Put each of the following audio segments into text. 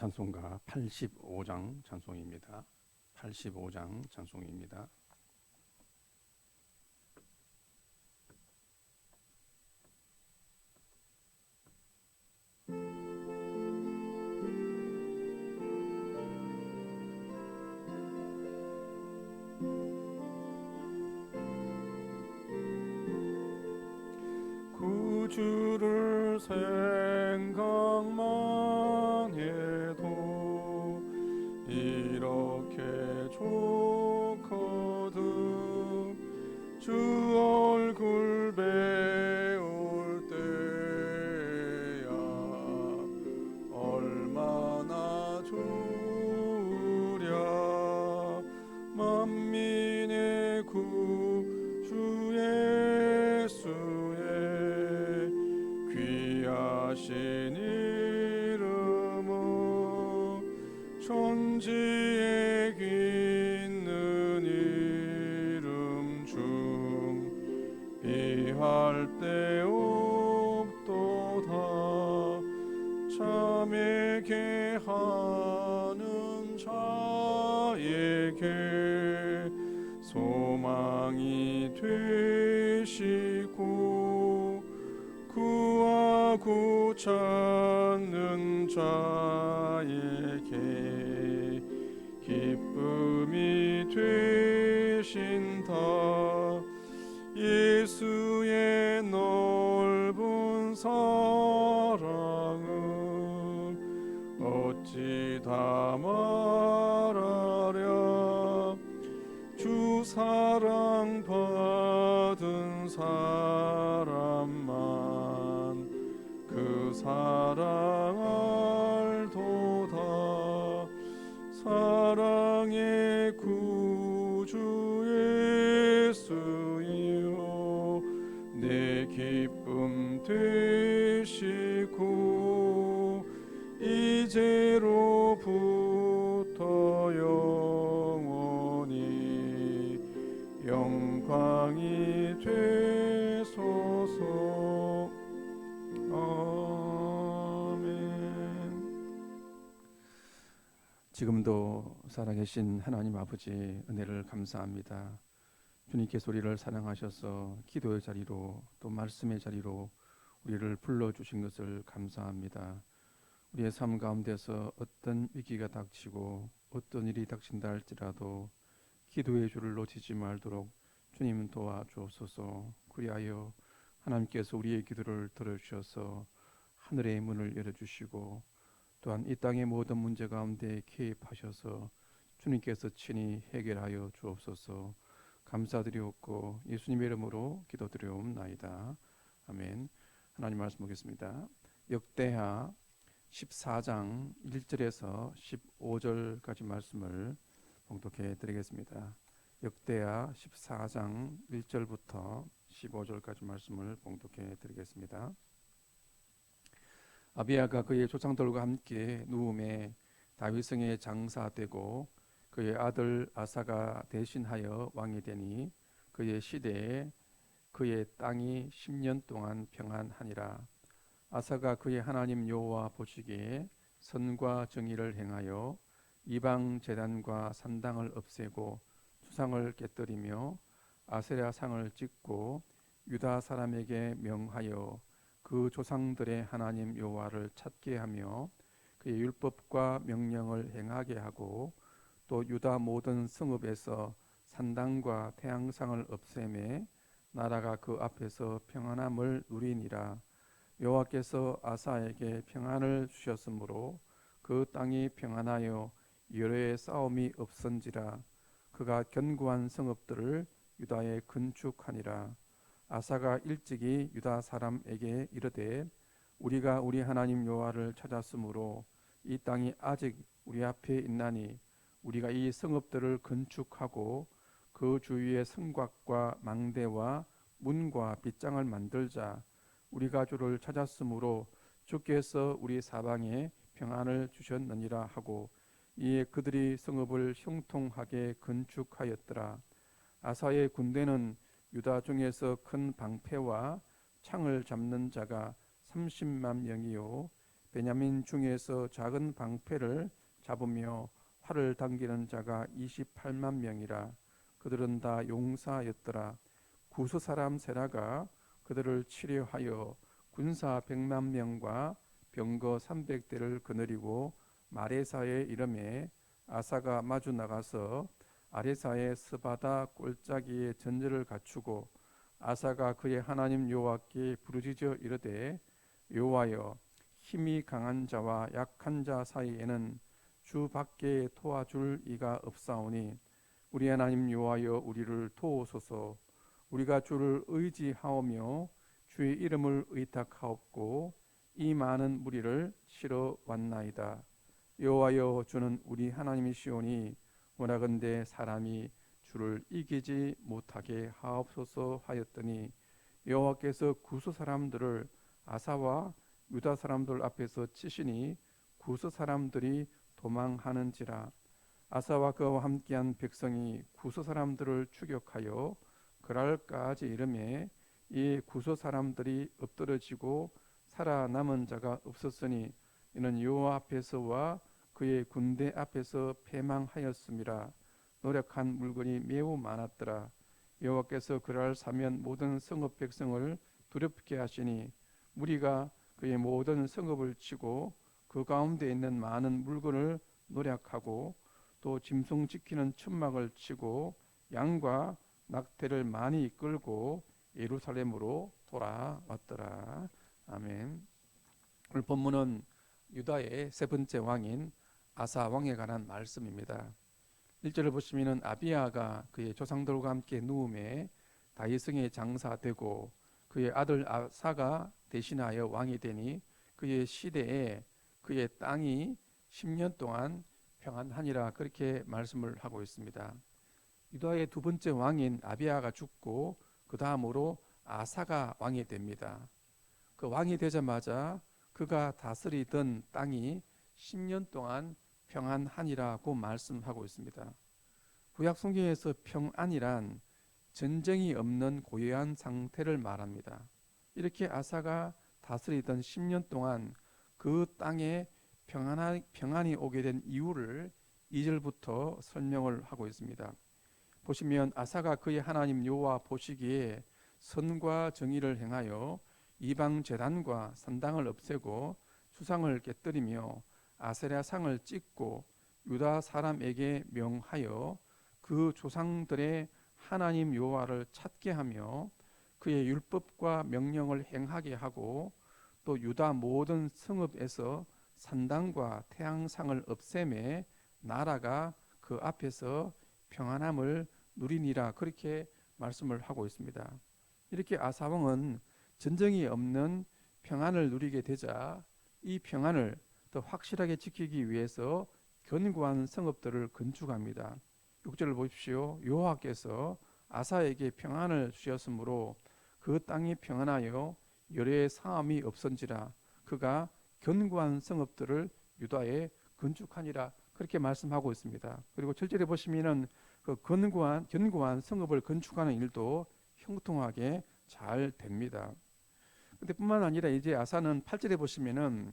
찬송가 85장 찬송입니다. 85장 찬송입니다. 구주를 생 좋거든 주 비할 데 없도다. 참에게 하는 자에게 소망이 되시고 구하고 찾는 자에게 기쁨이 되신다 예수의 넓은 사랑을 어찌 다 말하랴? 주 사랑 받은 사람만 그 사랑 이제로부터 영원히 영광이 되소서. 아멘. 지금도 살아계신 하나님 아버지 은혜를 감사합니다. 주님께서 우리를 사랑하셔서 기도의 자리로 또 말씀의 자리로 우리를 불러주신 것을 감사합니다 우리의 삶 가운데서 어떤 위기가 닥치고 어떤 일이 닥친다 할지라도 기도의 줄을 놓치지 말도록 주님은 도와주옵소서. 그리하여 하나님께서 우리의 기도를 들어주셔서 하늘의 문을 열어주시고 또한 이 땅의 모든 문제 가운데 개입하셔서 주님께서 친히 해결하여 주옵소서. 감사드리옵고 예수님의 이름으로 기도드리옵나이다. 아멘. 하나님 말씀 보겠습니다. 역대하 14장 1절에서 15절까지 말씀을 봉독해 드리겠습니다. 역대하 14장 1절부터 15절까지 말씀을 봉독해 드리겠습니다. 아비야가 그의 조상들과 함께 누움에 다윗성에 장사되고 그의 아들 아사가 대신하여 왕이 되니 그의 시대에 그의 땅이 10년 동안 평안하니라. 아사가 그의 하나님 여호와 보시기에 선과 정의를 행하여 이방 제단과 산당을 없애고 수상을 깨뜨리며 아세라 상을 찍고 유다 사람에게 명하여 그 조상들의 하나님 여호와를 찾게 하며 그의 율법과 명령을 행하게 하고 또 유다 모든 성읍에서 산당과 태양상을 없애매 나라가 그 앞에서 평안함을 누리니라 여호와께서 아사에게 평안을 주셨으므로 그 땅이 평안하여 여러의 싸움이 없은지라 그가 견고한 성읍들을 유다에 건축하니라. 아사가 일찍이 유다 사람에게 이르되 우리가 우리 하나님 여호와를 찾았으므로 이 땅이 아직 우리 앞에 있나니 우리가 이 성읍들을 건축하고 그 주위에 성곽과 망대와 문과 빗장을 만들자 우리 가 주를 찾았으므로 주께서 우리 사방에 평안을 주셨느니라 하고 이에 그들이 성읍을 형통하게 건축하였더라. 아사의 군대는 유다 중에서 큰 방패와 창을 잡는 자가 30만 명이요. 베냐민 중에서 작은 방패를 잡으며 활을 당기는 자가 28만 명이라. 그들은 다 용사였더라. 구스 사람 세라가 그들을 치료하여 군사 100만 명과 병거 300대를 거느리고 마레사의 이름에 아사가 마주 나가서 아레사의 스바다 꼴짜기에 전제를 갖추고 아사가 그의 하나님 여호와께 부르짖어 이르되 여호와여 힘이 강한 자와 약한 자 사이에는 주 밖에 도와줄 이가 없사오니 우리 하나님 여호와여 우리를 도우소서 우리가 주를 의지하오며 주의 이름을 의탁하옵고 이 많은 무리를 실어 왔나이다. 여호와여 주는 우리 하나님이시오니 원하건대 사람이 주를 이기지 못하게 하옵소서 하였더니 여호와께서 구스 사람들을 아사와 유다 사람들 앞에서 치시니 구스 사람들이 도망하는지라. 아사와 그와 함께한 백성이 구스 사람들을 추격하여 그랄까지 이름에 이 구스 사람들이 엎드러지고 살아남은 자가 없었으니 이는 여호와 앞에서와 그의 군대 앞에서 패망하였음이라. 노력한 물건이 매우 많았더라. 여호와께서 그랄 사면 모든 성읍 백성을 두렵게 하시니 무리가 그의 모든 성읍을 치고 그 가운데 있는 많은 물건을 노력하고 또 짐승 지키는 천막을 치고 양과 낙태를 많이 끌고 예루살렘으로 돌아왔더라. 아멘. 오늘 본문은 유다의 세 번째 왕인 아사 왕에 관한 말씀입니다. 1절을 보시면은 아비야가 그의 조상들과 함께 누움에 다윗성에 장사되고 그의 아들 아사가 대신하여 왕이 되니 그의 시대에 그의 땅이 10년 동안 평안하니라 그렇게 말씀을 하고 있습니다. 유다의 두 번째 왕인 아비야가 죽고 그 다음으로 아사가 왕이 됩니다. 그 왕이 되자마자 그가 다스리던 땅이 10년 동안 평안하니라고 말씀하고 있습니다. 구약 성경에서 평안이란 전쟁이 없는 고요한 상태를 말합니다. 이렇게 아사가 다스리던 10년 동안 그 땅에 평안하, 평안이 오게 된 이유를 2절부터 설명을 하고 있습니다. 보시면 아사가 그의 하나님 여호와 보시기에 선과 정의를 행하여 이방 제단과 산당을 없애고 수상을 깨뜨리며 아세라 상을 찍고 유다 사람에게 명하여 그 조상들의 하나님 여호와를 찾게 하며 그의 율법과 명령을 행하게 하고 또 유다 모든 성읍에서 산당과 태양상을 없애매 나라가 그 앞에서 평안함을 누리니라 그렇게 말씀을 하고 있습니다. 이렇게 아사 왕은 전쟁이 없는 평안을 누리게 되자 이 평안을 더 확실하게 지키기 위해서 견고한 성읍들을 건축합니다. 6절을 보십시오. 여호와께서 아사에게 평안을 주셨으므로 그 땅이 평안하여 열의 상함이 없은지라 그가 견고한 성읍들을 유다에 건축하니라 그렇게 말씀하고 있습니다. 그리고 7절에 보시면은 그 견고한 견고한 성읍을 건축하는 일도 형통하게 잘 됩니다. 근데 뿐만 아니라 이제 아사는 8절에 보시면은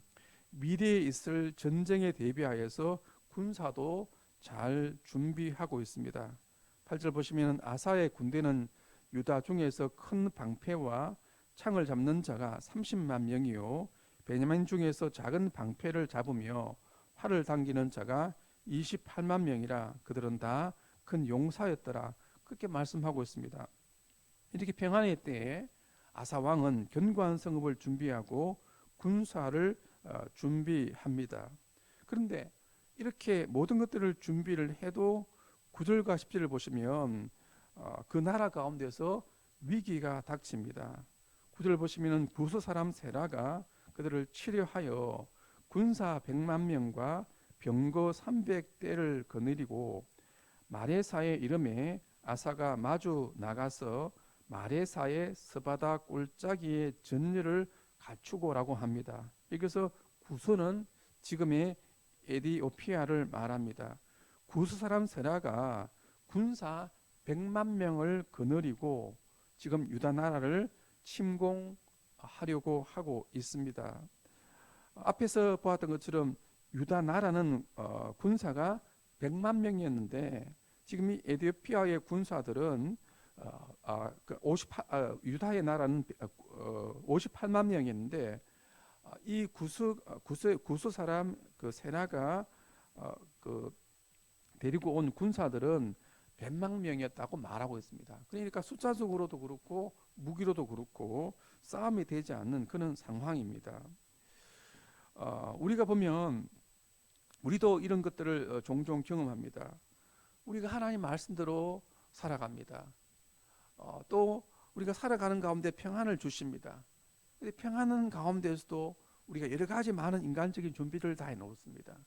미래에 있을 전쟁에 대비하여서 군사도 잘 준비하고 있습니다. 8절 보시면 아사의 군대는 유다 중에서 큰 방패와 창을 잡는 자가 30만 명이요 베냐민 중에서 작은 방패를 잡으며 활을 당기는 자가 28만 명이라 그들은 다 큰 용사였더라 그렇게 말씀하고 있습니다. 이렇게 평안의 때에 아사 왕은 견고한 성읍을 준비하고 군사를 어, 준비합니다. 그런데 이렇게 모든 것들을 준비를 해도 9절과 10절을 보시면 어, 그 나라 가운데서 위기가 닥칩니다. 9절 보시면은 구스 사람 세라가 그들을 치료하여 군사 100만 명과 병거 300대를 거느리고 마레사의 이름에 아사가 마주 나가서 마레사의 스바다 꼴짜기의 전열을 갖추고라고 합니다. 여기서 구스는 지금의 에디오피아를 말합니다. 구스 사람 세라가 군사 100만 명을 거느리고 지금 유다 나라를 침공하려고 하고 있습니다. 앞에서 보았던 것처럼 유다 나라는 어, 군사가 100만 명이었는데 지금 이 에티오피아의 군사들은 어, 아, 그 58, 아, 유다의 나라는 어, 58만 명이었는데 아, 이 구수 어, 구수 구수 사람 그 세나가 어, 그 데리고 온 군사들은 100만 명이었다고 말하고 있습니다. 그러니까 숫자적으로도 그렇고 무기로도 그렇고 싸움이 되지 않는 그런 상황입니다. 어, 우리가 보면 우리도 이런 것들을 어, 종종 경험합니다. 우리가 하나님 말씀대로 살아갑니다. 어, 또 우리가 살아가는 가운데 평안을 주십니다. 평안은 가운데서도 우리가 여러 가지 많은 인간적인 준비를 다 해놓습니다.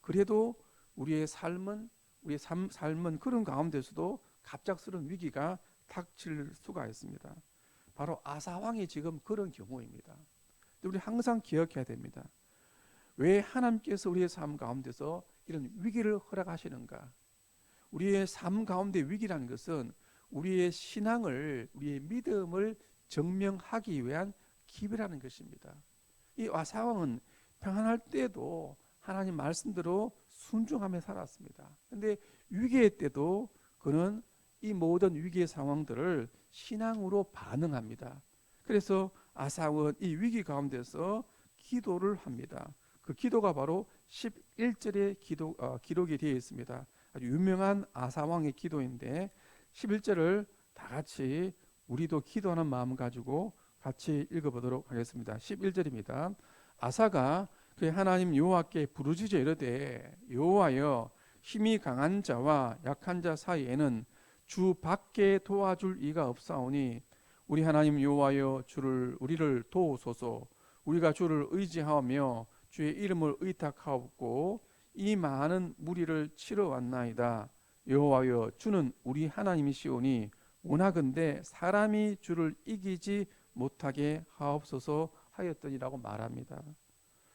그래도 우리의 삶은 우리의 삶, 삶은 그런 가운데서도 갑작스러운 위기가 닥칠 수가 있습니다. 바로 아사 왕이 지금 그런 경우입니다. 우리 항상 기억해야 됩니다. 왜 하나님께서 우리의 삶 가운데서 이런 위기를 허락하시는가? 우리의 삶 가운데 위기라는 것은 우리의 신앙을, 우리의 믿음을 증명하기 위한 기회라는 것입니다. 이 아사왕은 평안할 때도 하나님 말씀대로 순종하며 살았습니다. 근데 위기의 때도 그는 이 모든 위기의 상황들을 신앙으로 반응합니다. 그래서 아사왕은 이 위기 가운데서 기도를 합니다. 그 기도가 바로 11절의 기도, 어, 기록이 되어 있습니다. 아주 유명한 아사왕의 기도인데 11절을 다 같이 우리도 기도하는 마음 가지고 같이 읽어보도록 하겠습니다. 11절입니다. 아사가 그 하나님 여호와께 부르짖어 이르되 여호와여 힘이 강한 자와 약한 자 사이에는 주 밖에 도와줄 이가 없사오니 우리 하나님 여호와여 주를 우리를 도우소서 우리가 주를 의지하며 주의 이름을 의탁하옵고 이 많은 무리를 치러 왔나이다 여호와여 주는 우리 하나님이시오니 원하건대 사람이 주를 이기지 못하게 하옵소서 하였더니라고 말합니다.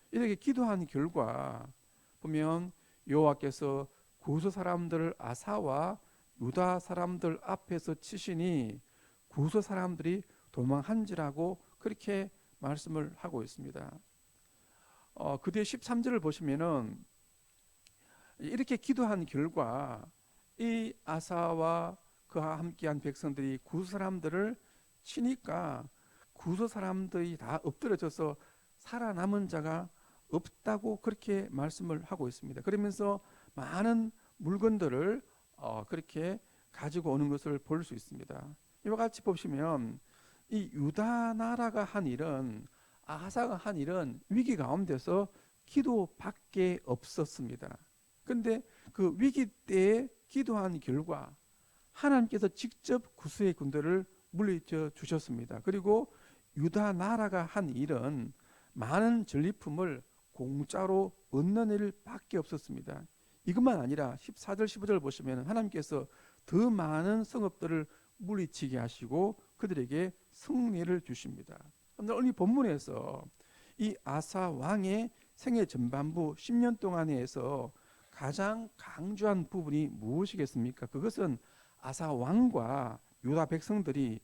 이렇게 기도한 결과 보면 여호와께서 구수 사람들을 아사와 유다 사람들 앞에서 치시니 구수 사람들이 도망한지라고 그렇게 말씀을 하고 있습니다. 어, 그 뒤에 13절을 보시면은 이렇게 기도한 결과 이 아사와 그와 함께한 백성들이 구수 사람들을 치니까 구수 사람들이 다 엎드려져서 살아남은 자가 없다고 그렇게 말씀을 하고 있습니다. 그러면서 많은 물건들을 어, 그렇게 가지고 오는 것을 볼 수 있습니다. 이와 같이 보시면 이 유다 나라가 한 일은 아하사가 한 일은 위기 가운데서 기도밖에 없었습니다. 근데 그 위기 때에 기도한 결과 하나님께서 직접 구수의 군대를 물리쳐 주셨습니다. 그리고 유다 나라가 한 일은 많은 전리품을 공짜로 얻는 일밖에 없었습니다. 이것만 아니라 14절 15절 보시면 하나님께서 더 많은 성읍들을 물리치게 하시고 그들에게 승리를 주십니다. 오늘 본문에서 이 아사 왕의 생애 전반부 10년 동안에서 가장 강조한 부분이 무엇이겠습니까? 그것은 아사 왕과 유다 백성들이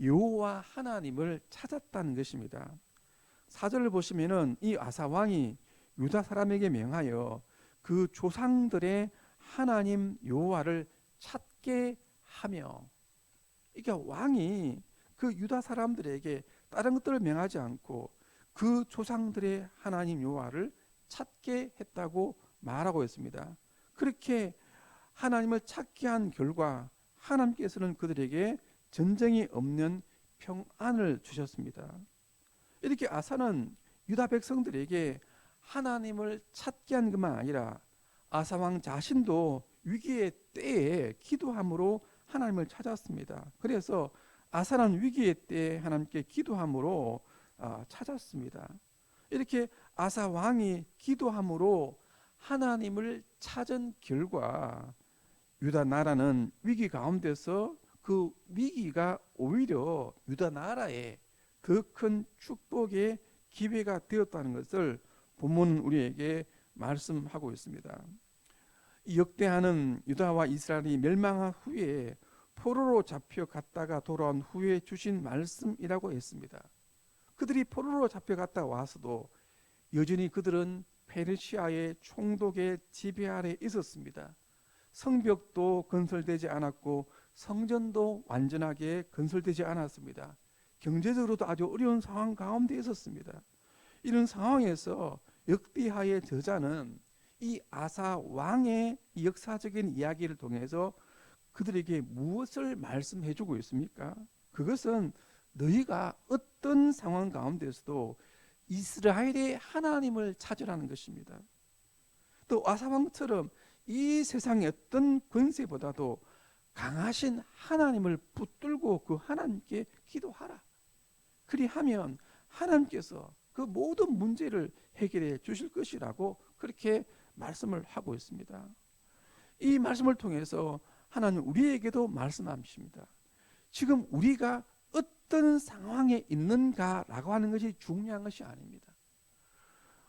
여호와 하나님을 찾았다는 것입니다. 사절을 보시면은 이 아사 왕이 유다 사람에게 명하여 그 조상들의 하나님 여호와를 찾게 하며 이게 왕이 그 유다 사람들에게 다른 것들을 명하지 않고 그 조상들의 하나님 여호와를 찾게 했다고 말하고 있습니다. 그렇게 하나님을 찾게 한 결과 하나님께서는 그들에게 전쟁이 없는 평안을 주셨습니다. 이렇게 아사는 유다 백성들에게 하나님을 찾게 한 것만 아니라 아사 왕 자신도 위기의 때에 기도함으로 하나님을 찾았습니다. 그래서 아사는 위기의 때에 하나님께 기도함으로 아, 찾았습니다. 이렇게 아사 왕이 기도함으로 하나님을 찾은 결과 유다 나라는 위기 가운데서 그 위기가 오히려 유다 나라에 더 큰 축복의 기회가 되었다는 것을 본문 우리에게 말씀하고 있습니다. 역대하는 유다와 이스라엘이 멸망한 후에 포로로 잡혀갔다가 돌아온 후에 주신 말씀이라고 했습니다. 그들이 포로로 잡혀갔다 와서도 여전히 그들은 페르시아의 총독의 지배 아래 있었습니다. 성벽도 건설되지 않았고 성전도 완전하게 건설되지 않았습니다. 경제적으로도 아주 어려운 상황 가운데 있었습니다. 이런 상황에서 역대하의 저자는 이 아사 왕의 이 역사적인 이야기를 통해서 그들에게 무엇을 말씀해 주고 있습니까? 그것은 너희가 어떤 상황 가운데서도 이스라엘의 하나님을 찾으라는 것입니다. 또 아사왕처럼 이 세상의 어떤 권세보다도 강하신 하나님을 붙들고 그 하나님께 기도하라. 그리하면 하나님께서 그 모든 문제를 해결해 주실 것이라고 그렇게 말씀을 하고 있습니다. 이 말씀을 통해서 하나님 우리에게도 말씀하십니다. 지금 우리가 어떤 상황에 있는가라고 하는 것이 중요한 것이 아닙니다.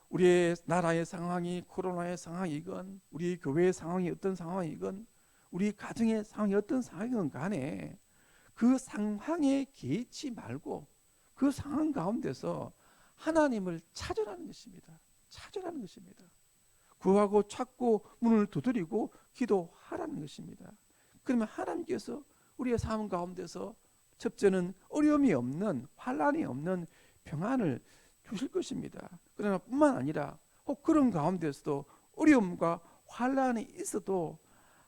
우리의 나라의 상황이 코로나의 상황이건 우리 교회의 상황이 어떤 상황이건 우리 가정의 상황이 어떤 상황이건 간에 그 상황에 개의치 말고 그 상황 가운데서 하나님을 찾으라는 것입니다. 찾으라는 것입니다. 구하고 찾고 문을 두드리고 기도하라는 것입니다. 그러면 하나님께서 우리의 삶 가운데서 첫째는 어려움이 없는 환란이 없는 평안을 주실 것입니다. 그러나 뿐만 아니라 혹 그런 가운데서도 어려움과 환란이 있어도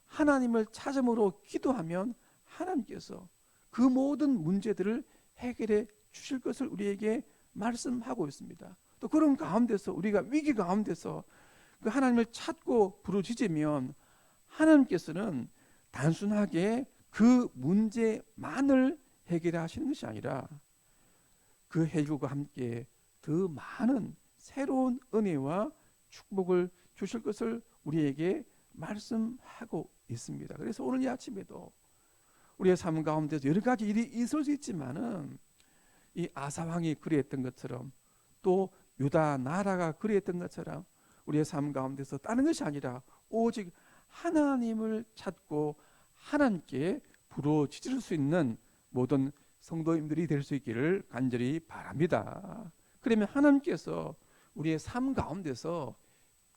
하나님을 찾음으로 기도하면 하나님께서 그 모든 문제들을 해결해 주실 것을 우리에게 말씀하고 있습니다. 또 그런 가운데서 우리가 위기 가운데서 그 하나님을 찾고 부르짖으면 하나님께서는 단순하게 그 문제만을 해결하시는 것이 아니라 그 해결과 함께 더 많은 새로운 은혜와 축복을 주실 것을 우리에게 말씀하고 있습니다. 그래서 오늘 이 아침에도 우리의 삶 가운데서 여러 가지 일이 있을 수 있지만은 이 아사 왕이 그리했던 것처럼 또 유다 나라가 그리했던 것처럼 우리의 삶 가운데서 다른 것이 아니라 오직 하나님을 찾고 하나님께 부르짖을 수 있는 모든 성도님들이 될 수 있기를 간절히 바랍니다. 그러면 하나님께서 우리의 삶 가운데서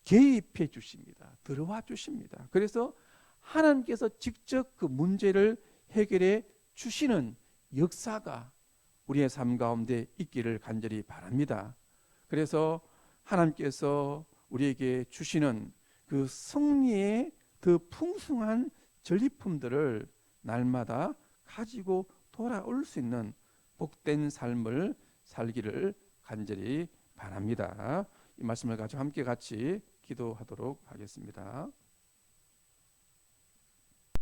개입해 주십니다. 들어와 주십니다. 그래서 하나님께서 직접 그 문제를 해결해 주시는 역사가 우리의 삶 가운데 있기를 간절히 바랍니다. 그래서 하나님께서 우리에게 주시는 그 승리의 더 풍성한 전리품들을 날마다 가지고 돌아올 수 있는 복된 삶을 살기를 간절히 바랍니다. 이 말씀을 가지고 함께 같이 기도하도록 하겠습니다.